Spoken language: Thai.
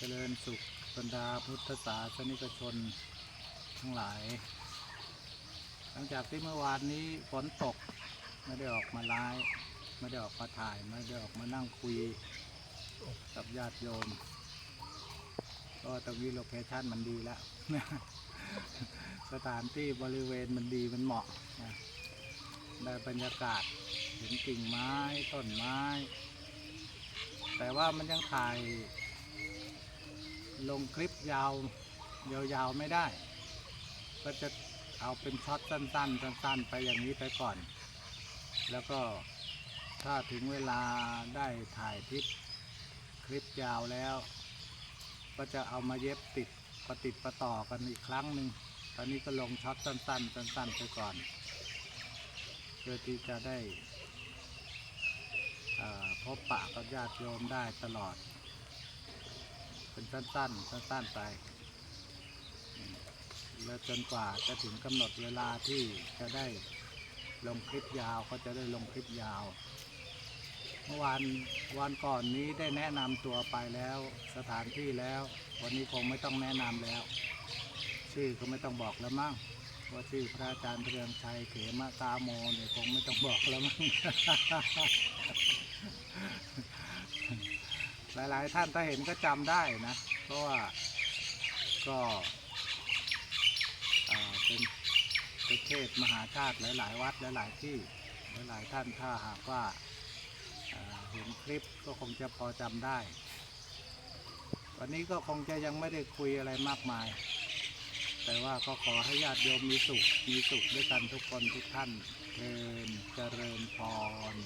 เจริญสุขบรรดาพุทธศาสนิกชนทั้งหลาย หลังจากที่เมื่อวานนี้ฝนตกไม่ได้ออกมาไลฟ์ไม่ได้ออกมาถ่ายไม่ได้ออกมานั่งคุยกับญาติโยมเพราะว่าตรงนี้โลเคชั่นมันดีแล้ว สถานที่บริเวณมันดีมันเหมาะนะได้บรรยากาศเห็นกิ่งไม้ต้นไม้ แต่ว่ามันยังถ่าย ลงคลิปยาว ยาวๆไม่ได้ ก็จะเอาเป็นช็อตสั้น ๆ สั้น ๆ ไปอย่างนี้ไปก่อน แล้วก็ถ้าถึงเวลาได้ถ่ายคลิปคลิปยาวแล้ว ก็จะเอามาเย็บติดประติดประต่อกันอีกครั้งหนึ่งตอนนี้ก็ลงช็อตสั้น ๆ สั้น ๆ ไปก่อนเพื่อที่จะได้พบปะกับญาติโยมได้ตลอด เป็นสั้นๆ สั้นๆไป แล้วจนกว่าจะถึงกำหนดเวลาที่จะได้ลงคลิปยาวก็จะได้ลงคลิปยาว เมื่อวานวันก่อนนี้ได้แนะนำตัวไปแล้วสถานที่แล้ว วันนี้คงไม่ต้องแนะนำแล้ว ชื่อก็ไม่ต้องบอกแล้วมั้งว่าชื่อพระอาจารย์เรืองชัยเขมกาโมเนี่ยคงไม่ต้องบอกแล้วมั้ง หลาย ๆ ท่านถ้าเห็นก็จำได้นะ เพราะว่าก็เป็นป็นเทศมหาชาติหลาย ๆ วัดหลาย ๆ ที่หลาย ๆ ท่านถ้าหากว่าเห็นคลิปก็คงจะพอจำได้ วันนี้ก็คงจะยังไม่ได้คุยอะไรมากมาย แต่ว่าก็ขอให้ญาติโยมมีสุข มีสุขด้วยกันทุกคนทุกท่านเพลินเจริญพร